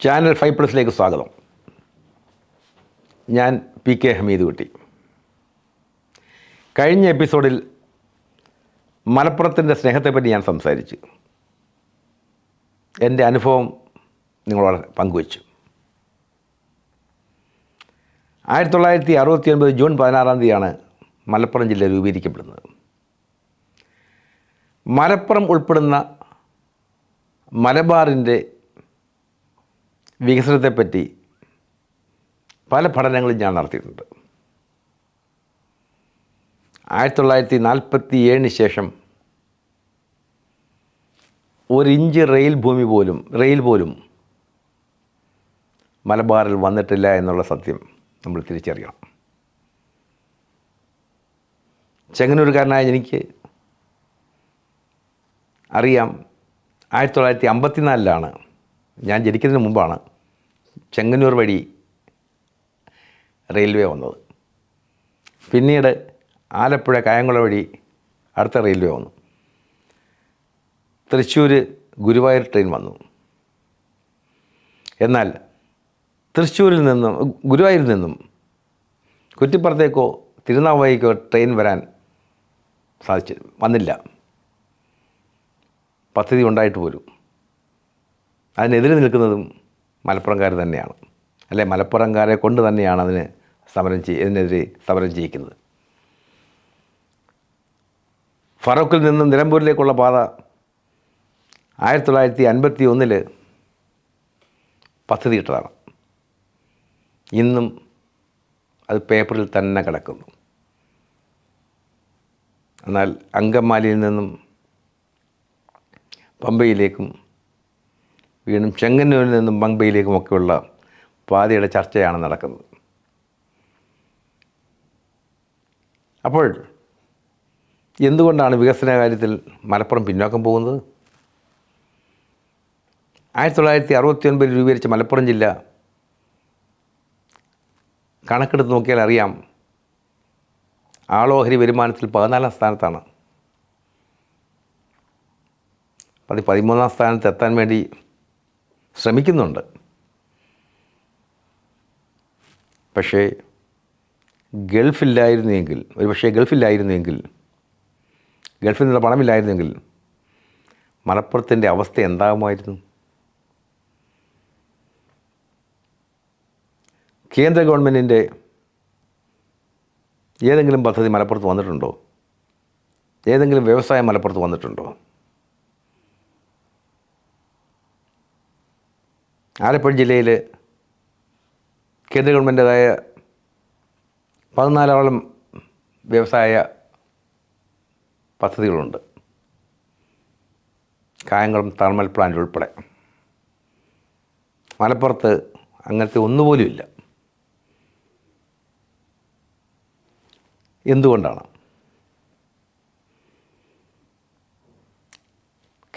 Channel five പ്ലസിലേക്ക് സ്വാഗതം. ഞാൻ P K Hameed കുട്ടി. കഴിഞ്ഞ എപ്പിസോഡിൽ മലപ്പുറത്തിന്റെ സ്നേഹത്തെപ്പറ്റി ഞാൻ സംസാരിച്ചു. എന്റെ അനുഭവം നിങ്ങളോട് പങ്കുവച്ചു. ആയിരത്തി തൊള്ളായിരത്തി അറുപത്തി ഒൻപത് ജൂൺ പതിനാറാം തീയതിയാണ് മലപ്പുറം ജില്ല രൂപീകരിക്കപ്പെടുന്നത്. മലപ്പുറം ഉൾപ്പെടുന്ന മലബാറിന്റെ വികസനത്തെപ്പറ്റി പല പഠനങ്ങളും ഞാൻ നടത്തിയിട്ടുണ്ട്. ആയിരത്തി തൊള്ളായിരത്തി നാൽപ്പത്തി ഏഴിന് ശേഷം ഒരിഞ്ച് റെയിൽ ഭൂമി പോലും റെയിൽ പോലും മലബാറിൽ വന്നിട്ടില്ല എന്നുള്ള സത്യം നമ്മൾ തിരിച്ചറിയണം. ചെങ്ങന്നൂരുകാരനായ എനിക്ക് അറിയാം. ആയിരത്തി തൊള്ളായിരത്തി അമ്പത്തിനാലിലാണ് ഞാൻ ജനിക്കുന്നതിന് മുമ്പാണ് ചെങ്ങന്നൂർ വഴി റെയിൽവേ വന്നത്. പിന്നീട് ആലപ്പുഴ കായംകുളം വഴി അടുത്ത റെയിൽവേ വന്നു. തൃശ്ശൂർ ഗുരുവായൂർ ട്രെയിൻ വന്നു. എന്നാൽ തൃശ്ശൂരിൽ നിന്നും ഗുരുവായൂരിൽ നിന്നും കുറ്റിപ്പുറത്തേക്കോ തിരുനാവായിക്കോ ട്രെയിൻ വരാൻ സാധിച്ചു വന്നില്ല. പദ്ധതി ഉണ്ടായിട്ട് പോലും. അതിനെതിരെ നിൽക്കുന്നതും മലപ്പുറംകാർ തന്നെയാണ്. അല്ലെ മലപ്പുറംകാരെ കൊണ്ട് തന്നെയാണ് അതിന് സമരം ചെയ് ഇതിനെതിരെ സമരം ചെയ്യിക്കുന്നത്. ഫറൂഖിൽ നിന്നും നിലമ്പൂരിലേക്കുള്ള പാത ആയിരത്തി തൊള്ളായിരത്തി അൻപത്തി ഒന്നിൽ പദ്ധതി ഇട്ടതാണ് ഇന്നും അത് പേപ്പറിൽ തന്നെ കിടക്കുന്നു. എന്നാൽ അങ്കമാലിയിൽ നിന്നും പമ്പയിലേക്കും വീണ്ടും ചെങ്ങന്നൂരിൽ നിന്നും പമ്പയിലേക്കുമൊക്കെയുള്ള പാതയുടെ ചർച്ചയാണ് നടക്കുന്നത്. അപ്പോൾ എന്തുകൊണ്ടാണ് വികസന കാര്യത്തിൽ മലപ്പുറം പിന്നോക്കം പോകുന്നത്? ആയിരത്തി തൊള്ളായിരത്തി അറുപത്തി ഒൻപതിൽ രൂപീകരിച്ച മലപ്പുറം ജില്ല കണക്കെടുത്ത് നോക്കിയാൽ അറിയാം ആളോഹരി വരുമാനത്തിൽ പതിനാലാം സ്ഥാനത്താണ്. പതി പതിമൂന്നാം സ്ഥാനത്ത് എത്താൻ വേണ്ടി ശ്രമിക്കുന്നുണ്ട്. പക്ഷേ ഗൾഫില്ലായിരുന്നെങ്കിൽ ഒരു പക്ഷേ ഗൾഫില്ലായിരുന്നെങ്കിൽ ഗൾഫിൽ നിന്നുള്ള പണമില്ലായിരുന്നെങ്കിൽ മലപ്പുറത്തിന്റെ അവസ്ഥ എന്താകുമായിരുന്നു? കേന്ദ്ര ഗവൺമെന്റിന്റെ ഏതെങ്കിലും പദ്ധതി മലപ്പുറത്ത് വന്നിട്ടുണ്ടോ? ഏതെങ്കിലും വ്യവസായം മലപ്പുറത്ത് വന്നിട്ടുണ്ടോ? ആലപ്പുഴ ജില്ലയിൽ കേന്ദ്ര ഗവൺമെന്റേതായ പതിനാലോളം വ്യവസായ പദ്ധതികളുണ്ട്. കായംകുളം തെർമൽ പ്ലാന്റ് ഉൾപ്പെടെ. മലപ്പുറത്ത് അങ്ങനത്തെ ഒന്നുപോലുമില്ല എന്തുകൊണ്ടാണ്?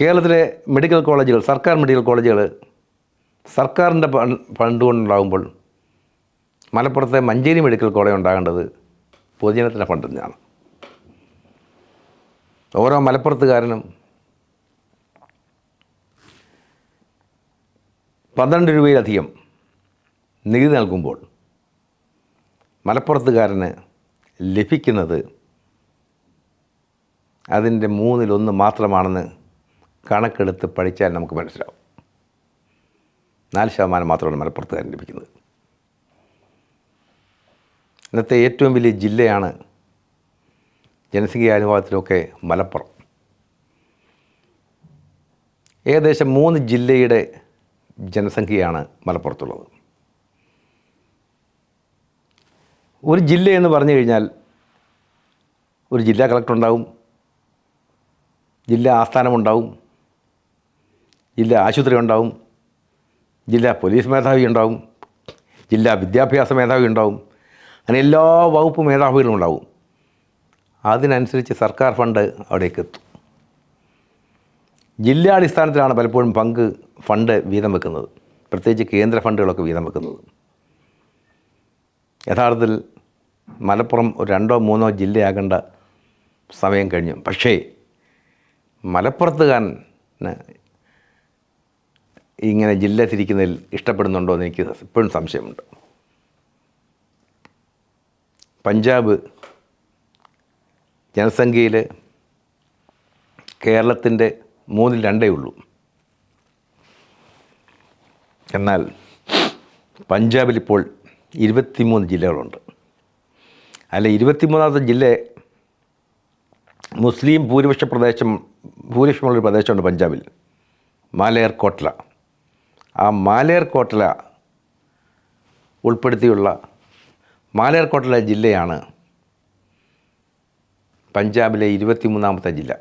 കേരളത്തിലെ മെഡിക്കൽ കോളേജുകൾ സർക്കാർ മെഡിക്കൽ കോളേജുകൾ സർക്കാരിന്റെ ഫണ്ട് കൊണ്ടുണ്ടാകുമ്പോൾ മലപ്പുറത്തെ മഞ്ചേരി മെഡിക്കൽ കോളേജ് ഉണ്ടാകേണ്ടത് പൊതുജനത്തിന്റെ ഫണ്ടിൽ നിന്നാണ് ഓരോ മലപ്പുറത്തുകാരനും പന്ത്രണ്ട് രൂപയിലധികം നികുതി നൽകുമ്പോൾ മലപ്പുറത്തുകാരന് ലഭിക്കുന്നത് അതിന്റെ മൂന്നിലൊന്ന് മാത്രമാണെന്ന് കണക്കെടുത്ത് പഠിച്ചാൽ നമുക്ക് മനസ്സിലാവും. നാല് ശതമാനം മാത്രമാണ് മലപ്പുറത്തുകാരൻ ലഭിക്കുന്നത്. ഇന്നത്തെ ഏറ്റവും വലിയ ജില്ലയാണ് ജനസംഖ്യ അനുപാതത്തിലൊക്കെ മലപ്പുറം. ഏകദേശം മൂന്ന് ജില്ലയുടെ ജനസംഖ്യയാണ് മലപ്പുറത്തുള്ളത്. ഒരു ജില്ല എന്ന് പറഞ്ഞു കഴിഞ്ഞാൽ ഒരു ജില്ലാ കളക്ടർ ഉണ്ടാവും ജില്ലാ ആസ്ഥാനമുണ്ടാവും ജില്ലാ ആശുപത്രി ഉണ്ടാവും ജില്ലാ പോലീസ് മേധാവി ഉണ്ടാവും ജില്ലാ വിദ്യാഭ്യാസ മേധാവി ഉണ്ടാവും അങ്ങനെ എല്ലാ വകുപ്പ് മേധാവികളും ഉണ്ടാവും. അതിനനുസരിച്ച് സർക്കാർ ഫണ്ട് അവിടേക്ക് എത്തും. ജില്ലാ അടിസ്ഥാനത്തിലാണ് പലപ്പോഴും പങ്ക് ഫണ്ട് വീതം വെക്കുന്നത്. പ്രത്യേകിച്ച് കേന്ദ്ര ഫണ്ടുകളൊക്കെ വീതം വെക്കുന്നത്. യഥാർത്ഥത്തിൽ മലപ്പുറം ഒരു രണ്ടോ മൂന്നോ ജില്ലയാകേണ്ട സമയം കഴിഞ്ഞു. പക്ഷേ മലപ്പുറത്തുകാരന് ഇങ്ങനെ ജില്ല തിരിക്കുന്നതിൽ ഇഷ്ടപ്പെടുന്നുണ്ടോ എന്ന് എനിക്ക് ഇപ്പോഴും സംശയമുണ്ട്. പഞ്ചാബ് ജനസംഖ്യയിൽ കേരളത്തിന്റെ മൂന്നിൽ രണ്ടേ ഉള്ളൂ. എന്നാൽ പഞ്ചാബിൽ ഇപ്പോൾ ഇരുപത്തിമൂന്ന് ജില്ലകളുണ്ട്. അല്ല ഇരുപത്തിമൂന്നാമത്തെ ജില്ല മുസ്ലിം ഭൂരിപക്ഷ പ്രദേശം ഭൂരിപക്ഷമുള്ളൊരു പ്രദേശമുണ്ട് പഞ്ചാബിൽ. മാലയർ കോട്ട്ല. ആ മാലേർ കോട്ടല ഉൾപ്പെടുത്തിയുള്ള മാലേർ കോട്ടല ജില്ലയാണ് പഞ്ചാബിലെ ഇരുപത്തിമൂന്നാമത്തെ ജില്ല.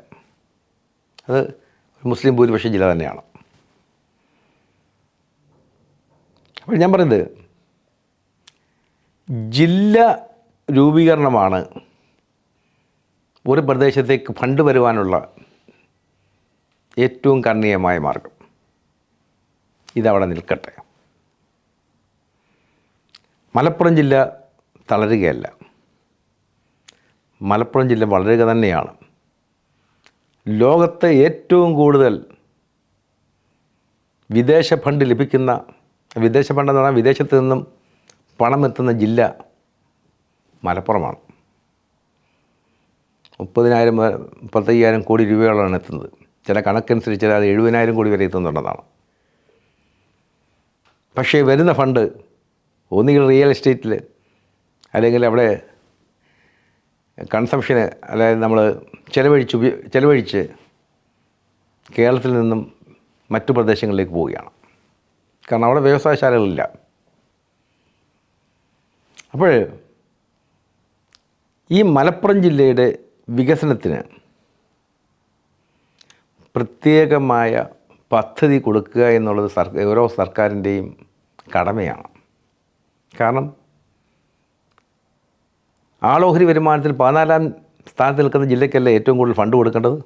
അത് ഒരു മുസ്ലിം ഭൂരിപക്ഷ ജില്ല തന്നെയാണ്. അപ്പോൾ ഞാൻ പറയുന്നത് ജില്ല രൂപീകരണമാണ് ഒരു പ്രദേശത്തേക്ക് ഫണ്ട് വരുവാനുള്ള ഏറ്റവും കർണീയമായ മാർഗം. ഇതവിടെ നിൽക്കട്ടെ. മലപ്പുറം ജില്ല തളരുകയല്ല. മലപ്പുറം ജില്ല വളരുക തന്നെയാണ്. ലോകത്തെ ഏറ്റവും കൂടുതൽ വിദേശ ഫണ്ട് ലഭിക്കുന്ന വിദേശ ഫണ്ട് എന്ന് പറഞ്ഞാൽ വിദേശത്ത് നിന്നും പണം എത്തുന്ന ജില്ല മലപ്പുറമാണ്. മുപ്പതിനായിരം മുപ്പത്തയ്യായിരം കോടി രൂപയോളമാണ് എത്തുന്നത്. ചില കണക്കനുസരിച്ച് അത് എഴുപതിനായിരം കോടി വരെ എത്തുന്നുണ്ടെന്നാണ്. പക്ഷേ വരുന്ന ഫണ്ട് ഒന്നുകിൽ റിയൽ എസ്റ്റേറ്റിൽ അല്ലെങ്കിൽ അവിടെ കൺസംഷന് അതായത് നമ്മൾ ചിലവഴിച്ച് ചിലവഴിച്ച് കേരളത്തിൽ നിന്നും മറ്റു പ്രദേശങ്ങളിലേക്ക് പോവുകയാണ്. കാരണം അവിടെ വ്യവസായശാലകളില്ല. അപ്പോൾ ഈ മലപ്പുറം ജില്ലയുടെ വികസനത്തിന് പ്രത്യേകമായ പദ്ധതി കൊടുക്കുക എന്നുള്ളത് സർക്കാർ ഓരോ സർക്കാരിന്റെയും കടമയാണ്. കാരണം ആളോഹരി വരുമാനത്തിൽ പതിനാലാം സ്ഥാനത്ത് നിൽക്കുന്ന ജില്ലയ്ക്കല്ല ഏറ്റവും കൂടുതൽ ഫണ്ട് കൊടുക്കേണ്ടത്?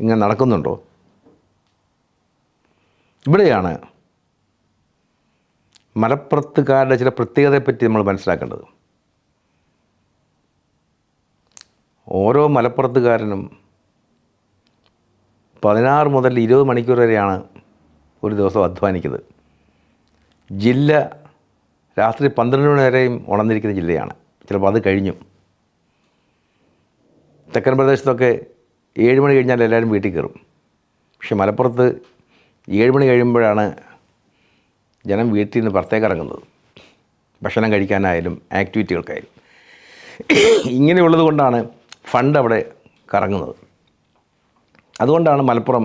ഇങ്ങനെ നടക്കുന്നുണ്ടോ? ഇവിടെയാണ് മലപ്പുറത്തുകാരുടെ ചില പ്രത്യേകതയെപ്പറ്റി നമ്മൾ മനസ്സിലാക്കേണ്ടത്. ഓരോ മലപ്പുറത്തുകാരനും പതിനാറ് മുതൽ ഇരുപത് മണിക്കൂർ വരെയാണ് ഒരു ദിവസം അധ്വാനിക്കുന്നത്. ജില്ല രാത്രി പന്ത്രണ്ട് മണി വരെയും ഉണർന്നിരിക്കുന്ന ജില്ലയാണ്. ചിലപ്പോൾ അത് കഴിഞ്ഞു. തെക്കൻ പ്രദേശത്തൊക്കെ ഏഴ് മണി കഴിഞ്ഞാൽ എല്ലാവരും വീട്ടിൽ കയറും. പക്ഷെ മലപ്പുറത്ത് ഏഴ് മണി കഴിയുമ്പോഴാണ് ജനം വീട്ടിൽ നിന്ന് പുറത്തേക്ക് ഇറങ്ങുന്നത്. ഭക്ഷണം കഴിക്കാനായാലും ആക്ടിവിറ്റികൾക്കായാലും. ഇങ്ങനെയുള്ളത് കൊണ്ടാണ് ഫണ്ട് അവിടെ കറങ്ങുന്നത്. അതുകൊണ്ടാണ് മലപ്പുറം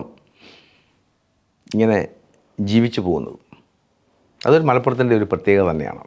ഇങ്ങനെ ജീവിച്ചു പോകുന്നത്. അതൊരു മലപ്പുറത്തിന്റെ ഒരു പ്രത്യേകത തന്നെയാണ്.